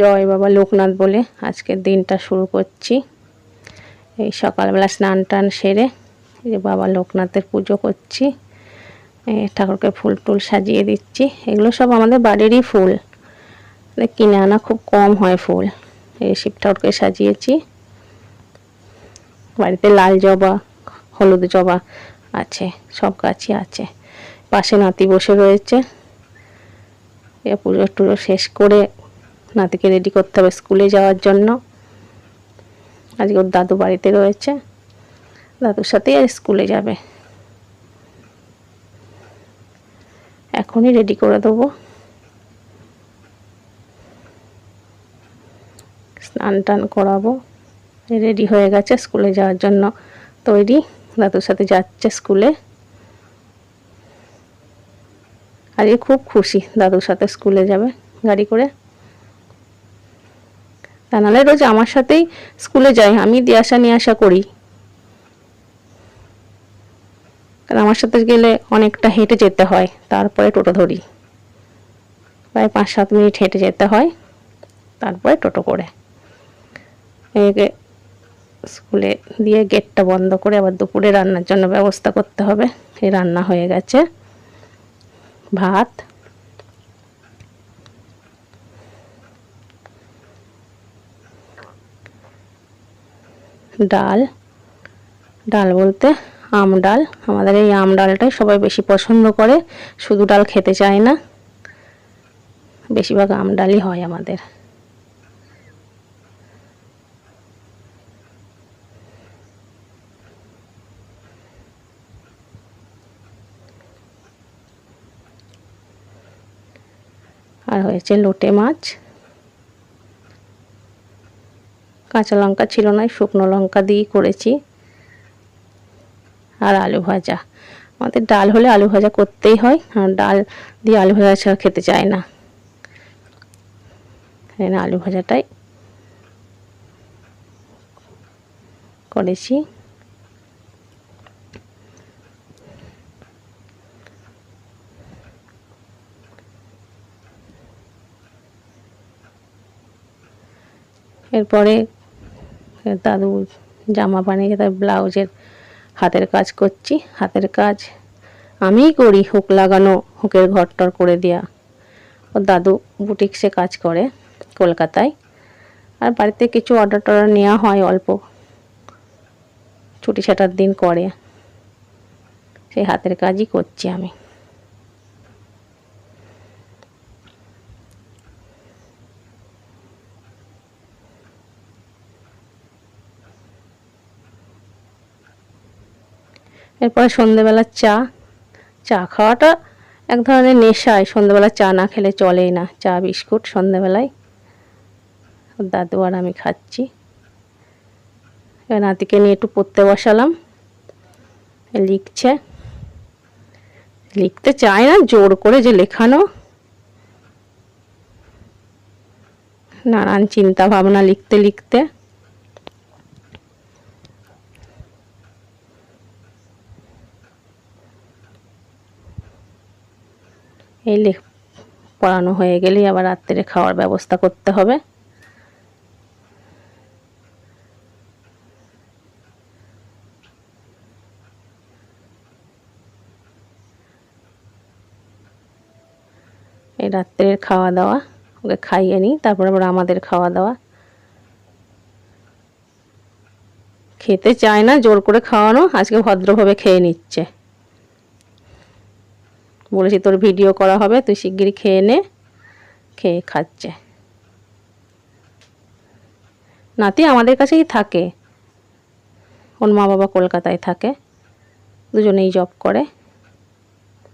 জয় বাবা লোকনাথ বলে আজকের দিনটা শুরু করছি। এই সকালবেলা স্নান টান সেরে এই যে বাবা লোকনাথের পুজো করছি। ঠাকুরকে ফুল টুল সাজিয়ে দিচ্ছি। এগুলো সব আমাদের বাড়িরই ফুল। মানে কিনে আনা খুব কম হয় ফুল। এই শিব ঠাকুরকে সাজিয়েছি। বাড়িতে লাল জবা, হলুদ জবা আছে, সব গাছই আছে। পাশে নাতি বসে রয়েছে। এ, পুজো টুজো শেষ করে নাতিকে রেডি করতে হবে স্কুলে যাওয়ার জন্য। আজকে ওর দাদু বাড়িতে রয়েছে। দাদুর সাথেই আর স্কুলে যাবে। এখনই রেডি করে দেবো। স্নান টান করাবো। রেডি হয়ে গেছে স্কুলে যাওয়ার জন্য। তৈরি, দাদুর সাথে যাচ্ছে স্কুলে আজকে খুব খুশি, দাদুর সাথে স্কুলে যাবে। গাড়ি করে তা নাহলে রোজ আমার সাথেই স্কুলে যাই আমি দিয়ে আসা নিয়ে আসা করি। কারণ আমার সাথে গেলে অনেকটা হেঁটে যেতে হয়। তারপরে টোটো ধরি। প্রায় পাঁচ সাত মিনিট হেঁটে যেতে হয়। তারপরে টোটো করে। একে স্কুলে দিয়ে গেটটা বন্ধ করে আবার দুপুরে রান্নার জন্য ব্যবস্থা করতে হবে। এই রান্না হয়ে গেছে। ভাত ডাল। ডাল বলতে আম ডাল। আমাদের এই আম ডালটাই সবাই বেশি পছন্দ করে, শুধু ডাল খেতে চায় না। বেশিরভাগ আম ডালই হয় আমাদের। আর হয়েছে লোটে মাছ। কাঁচা লঙ্কা ছিল না শুকনো লঙ্কা দিয়েই করেছি। আর আলু ভাজা। আমাদের ডাল হলে আলু ভাজা করতেই হয়, আর ডাল দিয়ে আলু ভাজা ছাড়া খেতে চায় না। আলু ভাজাটাই করেছি। এরপরে দাদু জামা বানিয়ে তার ব্লাউজের হাতের কাজ করছি। হাতের কাজ আমিই করি, হুক লাগানো, হুকের ঘরটর করে দেওয়া ও দাদু বুটিক্সে কাজ করে কলকাতায়। আর বাড়িতে কিছু অর্ডার টর্ডার নেওয়া হয় অল্প। ছুটি ছাটার দিন করে। সেই হাতের কাজই করছি আমি। এরপরে সন্ধেবেলার চা। চা খাওয়াটা এক ধরনের নেশায়। সন্ধেবেলা চা না খেলে চলেই না। চা, বিস্কুট সন্ধেবেলায়। ওর দাদু আর আমি খাচ্ছি। নাতিকে নিয়ে একটু পড়তে বসালাম। লিখছে। লিখতে চায় না, জোর করে যে লেখানো। নানান চিন্তা ভাবনা লিখতে লিখতে। এই লেখ, পড়ানো হয়ে গেলেই আবার রাত্রে খাওয়ার ব্যবস্থা করতে হবে। এই রাত্রের খাওয়া দাওয়া, ওকে খাইয়ে নিই, তারপর আবার আমাদের খাওয়া দাওয়া। খেতে চায় না, জোর করে খাওয়ানো, আজকে ভদ্রভাবে খেয়ে নিচ্ছে। বলেছি তোর ভিডিও করা হবে, তুই শিগগিরই খেয়ে নে, খেয়ে খাচ্ছে। নাতি আমাদের কাছেই থাকে। ওর মা বাবা কলকাতায় থাকে। দুজনেই জব করে।